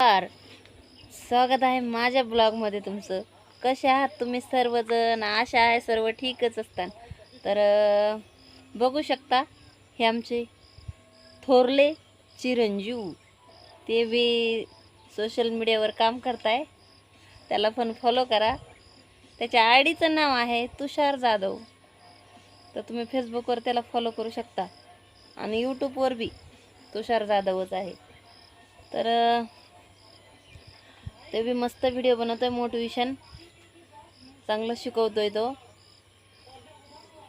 नमस्कार. स्वागत आहे माझ्या ब्लॉगमध्ये तुमचं. कसे आहात तुम्ही सर्वजण? आशा आहे सर्व ठीकच असतात. तर बघू शकता हे आमचे थोरले चिरंजीव. ते बी सोशल मीडियावर काम करताय. त्याला पण फॉलो करा. त्याच्या आय डीचं नाव आहे तुषार जाधव. तर तुम्ही फेसबुकवर त्याला फॉलो करू शकता. आणि यूट्यूबवर बी तुषार जाधवच आहे. तर ते बी मस्त व्हिडिओ बनवतो आहे मोटिवेशन चांगलं शिकवतोय तो.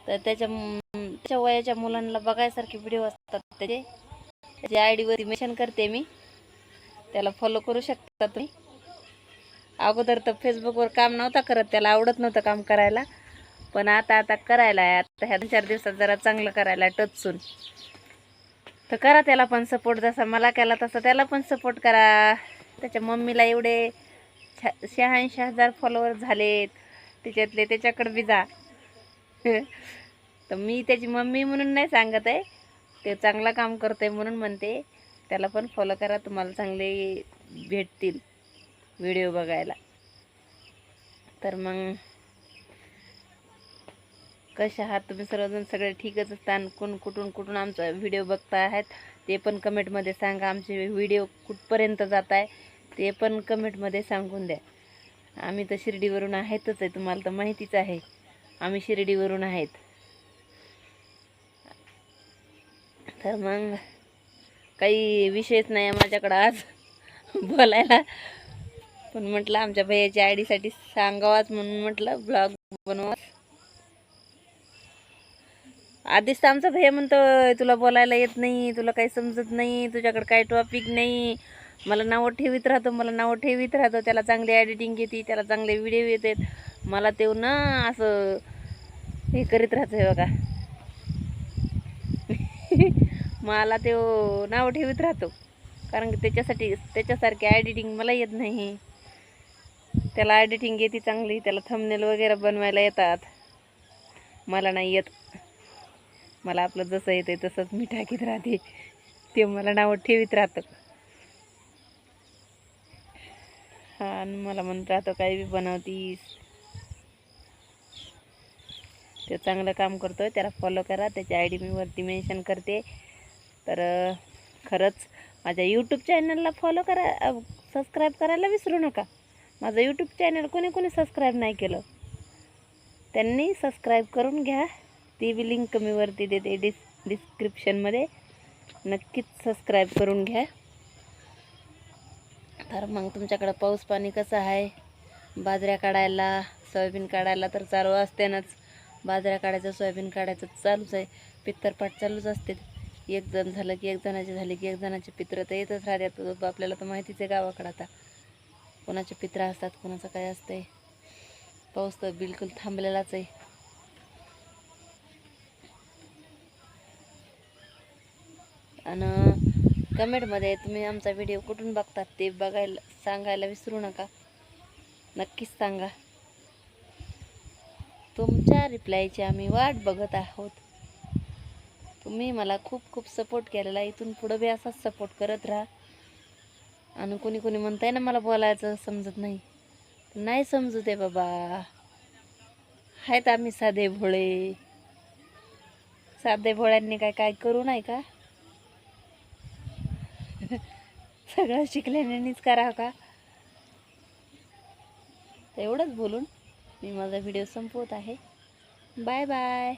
तर त्याच्या त्याच्या वयाच्या मुलांना बघायसारखे व्हिडिओ असतात त्याचे. त्याच्या आय डीवरती मेन्शन करते मी. त्याला फॉलो करू शकता तुम्ही. अगोदर तर फेसबुकवर काम नव्हता करत त्याला आवडत नव्हतं काम करायला. पण आता आता करायला आहे. आता ह्या दोन चार दिवसात जरा चांगलं करायला आहे टचून. तर करा त्याला पण सपोर्ट जसा मला केला तसा त्याला पण सपोर्ट करा. त्याच्या मम्मीला एवढे शहाऐंशी हजार फॉलोअर झालेत. त्याच्यातले त्याच्याकडे बी जा. तर मी त्याची मम्मी म्हणून नाही सांगत आहे. ते चांगलं काम करते म्हणून म्हणते. त्याला पण फॉलो करा तुम्हाला चांगले भेटतील व्हिडिओ बघायला. तर मग कसे आहात तुम्ही सर्वजण? सगळे ठीकच असतात कोण कुठून कुठून आमचा व्हिडिओ बघता आहेत ते पण कमेंटमध्ये सांगा. आमचे व्हिडिओ कुठपर्यंत जात आहे ते पण कमेंटमध्ये सांगून द्या. आम्ही तर शिर्डीवरून आहेतच आहे तुम्हाला तर माहितीच आहे. आम्ही शिर्डीवरून आहेत. तर मग काही विषयच नाही माझ्याकडं आज बोलायला. पण म्हटलं आमच्या भैयाच्या आय डीसाठी सांगावाच म्हणून म्हटलं ब्लॉग बनवा आधीच तर आमचा भैया म्हणतो तुला बोलायला येत नाही तुला काही समजत नाही तुझ्याकडे काही टॉपिक नाही. मला नावं ठेवीत राहतो मला नावं ठेवीत राहतो. त्याला चांगली एडिटिंग येते त्याला चांगले व्हिडिओ येतात. मला ते ना असं हे करीत राहतं बघा. मला ते नावं ठेवीत राहतो. कारण की त्याच्यासाठी त्याच्यासारखी ॲडिटिंग मला येत नाही. त्याला एडिटिंग येते चांगली त्याला थंबनेल वगैरे बनवायला येतात. मला नाही येत. मला आपलं जसं येतं तसंच मी टाकीत राहते. ते मला नावं ठेवीत राहतं. छान. आणि मला म्हणत राहतो काही बी बनवतीस? ते चांगलं काम करतो त्याला फॉलो करा. त्याची आय डी मी वरती मेन्शन करते. तर खरंच माझ्या यूट्यूब चॅनलला फॉलो करा सबस्क्राईब करायला विसरू नका. माझं यूट्यूब चॅनल कोणी कोणी सबस्क्राईब नाही केलं त्यांनी सबस्क्राईब करून घ्या. ती बी लिंक मी वरती देते डिस डिस्क्रिप्शनमध्ये नक्कीच सबस्क्राईब करून घ्या. तर मग तुमच्याकडं पाऊस पाणी कसं आहे? बाजऱ्या काढायला सोयाबीन काढायला तर चालू असतेनच. बाजऱ्या काढायचं सोयाबीन काढायचं चालूच आहे. पित्तरपाट चालूच असते. एक जण झालं की एक जणाचे झाले की एक जणाचे पित्र तर येतच राहतात. आपल्याला तर माहितीच आहे गावाकडं आता. कोणाचे पित्र असतात कोणाचं काय असतंय? पाऊस तर बिलकुल थांबलेलाच आहे. आणि कमेंटमध्ये तुम्ही आमचा व्हिडिओ कुठून बघतात ते बघायला सांगायला विसरू नका. नक्कीच सांगा. तुमच्या रिप्लायची आम्ही वाट बघत आहोत. तुम्ही मला खूप खूप सपोर्ट केलेला आहे. इथून पुढं बी असाच सपोर्ट करत राहा. आणि कोणी कोणी म्हणताय ना मला बोलायचं समजत नाही. नाही समजू दे बाबा. आहेत आम्ही साधे भोळे. साधे भोळ्यांनी काय काय करू नाही का? सगळं शिकल्यानेच करा का? एवढंच बोलून मी माझा व्हिडिओ संपवत आहे. Bye bye